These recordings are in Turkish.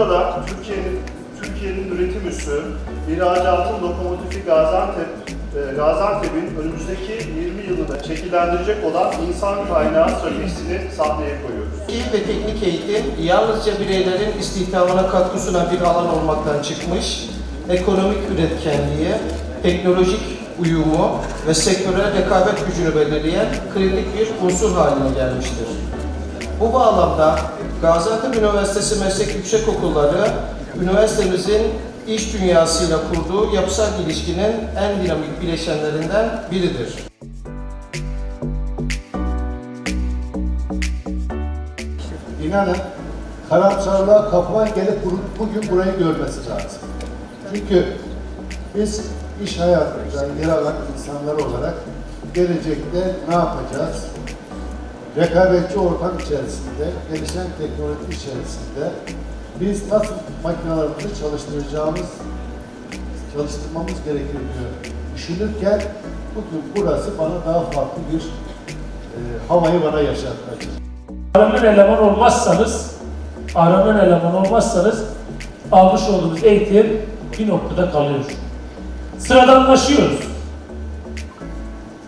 Burada Türkiye'nin Türkiye'nin üretim üssü, ihracatın lokomotifi Gaziantep, e, Gaziantep'in önümüzdeki 20 yılını şekillendirecek olan insan kaynağı stratejisini sahneye koyuyoruz. Eğitim ve teknik eğitim yalnızca bireylerin istihdamına katkı sunan bir alan olmaktan çıkmış, ekonomik üretkenliğe, teknolojik uyumu ve sektörel rekabet gücünü belirleyen kritik bir unsur haline gelmiştir. Bu bağlamda Gaziantep Üniversitesi Meslek Yüksekokulları, üniversitemizin iş dünyasıyla kurduğu yapısal ilişkinin en dinamik bileşenlerinden biridir. İnanın karamsarlığa kapılan gelip bu- bugün burayı görmesi lazım. Çünkü biz iş hayatımızdan yer alan insanlar olarak gelecekte ne yapacağız? Rekabetçi ortam içerisinde, gelişen teknoloji içerisinde biz nasıl makinelerimizi çalıştıracağımız, çalıştırmamız gerekir diyor. Düşünürken bugün burası bana daha farklı bir e, havayı bana yaşatacak. Aranan eleman olmazsanız, aranan eleman olmazsanız almış olduğumuz eğitim bir noktada kalıyor. Sıradanlaşıyoruz.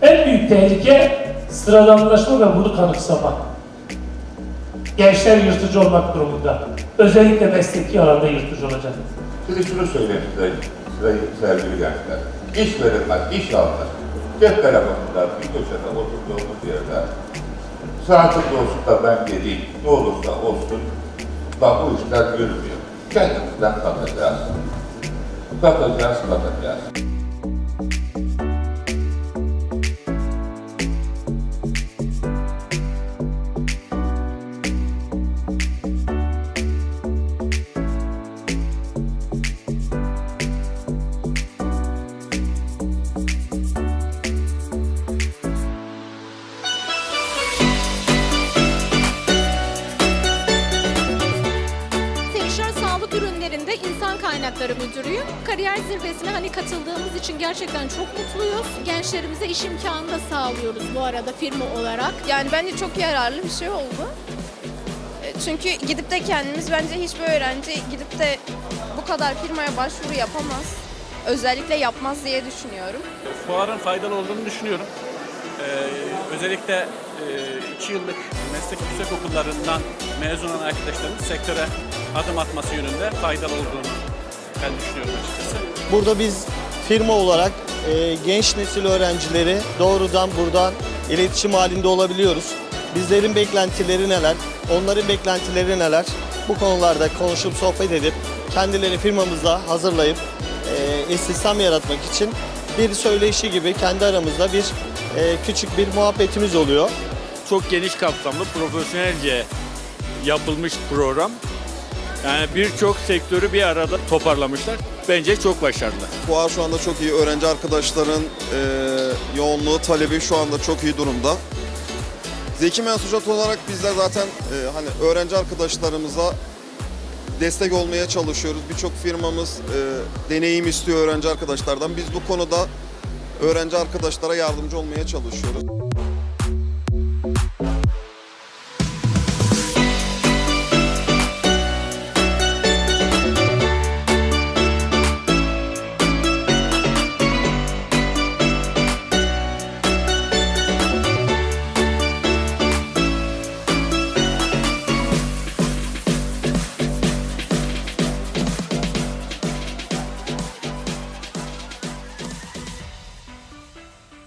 En büyük tehlike sıradanlaşma ve bunu kanıksama. Gençler yırtıcı olmak durumunda. Özellikle mesleki alanda yırtıcı olacak. Size şunu söyleyeyim size, size sevgili gençler. İş verilmez, iş alınır. Cep telefonunda bir köşede oturduğumuz yerde saatlik olsun da ben geleyim, ne olursa olsun da bu işler yürümüyor. Kendimizden katacağız. Katacağız, katacağız. Ürünlerinde İnsan Kaynakları Müdürüyüm. Kariyer zirvesine hani katıldığımız için gerçekten çok mutluyuz. Gençlerimize iş imkanı da sağlıyoruz bu arada firma olarak. Yani bence çok yararlı bir şey oldu. E, Çünkü gidip de kendimiz bence hiçbir öğrenci gidip de bu kadar firmaya başvuru yapamaz. Özellikle yapmaz diye düşünüyorum. fuarın faydalı olduğunu düşünüyorum. Ee, özellikle e, iki yıllık meslek yüksek okullarından mezun olan arkadaşlarımız sektöre adım atması yönünde faydalı olduğunu ben düşünüyorum açıkçası. Burada biz firma olarak e, genç nesil öğrencileri doğrudan buradan iletişim halinde olabiliyoruz. Bizlerin beklentileri neler, onların beklentileri neler bu konularda konuşup sohbet edip kendilerini firmamızda hazırlayıp e, istihdam yaratmak için bir söyleşi gibi kendi aramızda bir e, küçük bir muhabbetimiz oluyor. çok geniş kapsamlı, profesyonelce yapılmış program. Yani birçok sektörü bir arada toparlamışlar. Bence çok başarılı. Fuar şu anda çok iyi. Öğrenci arkadaşların e, yoğunluğu, talebi şu anda çok iyi durumda. Zeki Mensucat olarak bizler zaten e, hani öğrenci arkadaşlarımıza destek olmaya çalışıyoruz. Birçok firmamız e, deneyim istiyor öğrenci arkadaşlardan. Biz bu konuda öğrenci arkadaşlara yardımcı olmaya çalışıyoruz.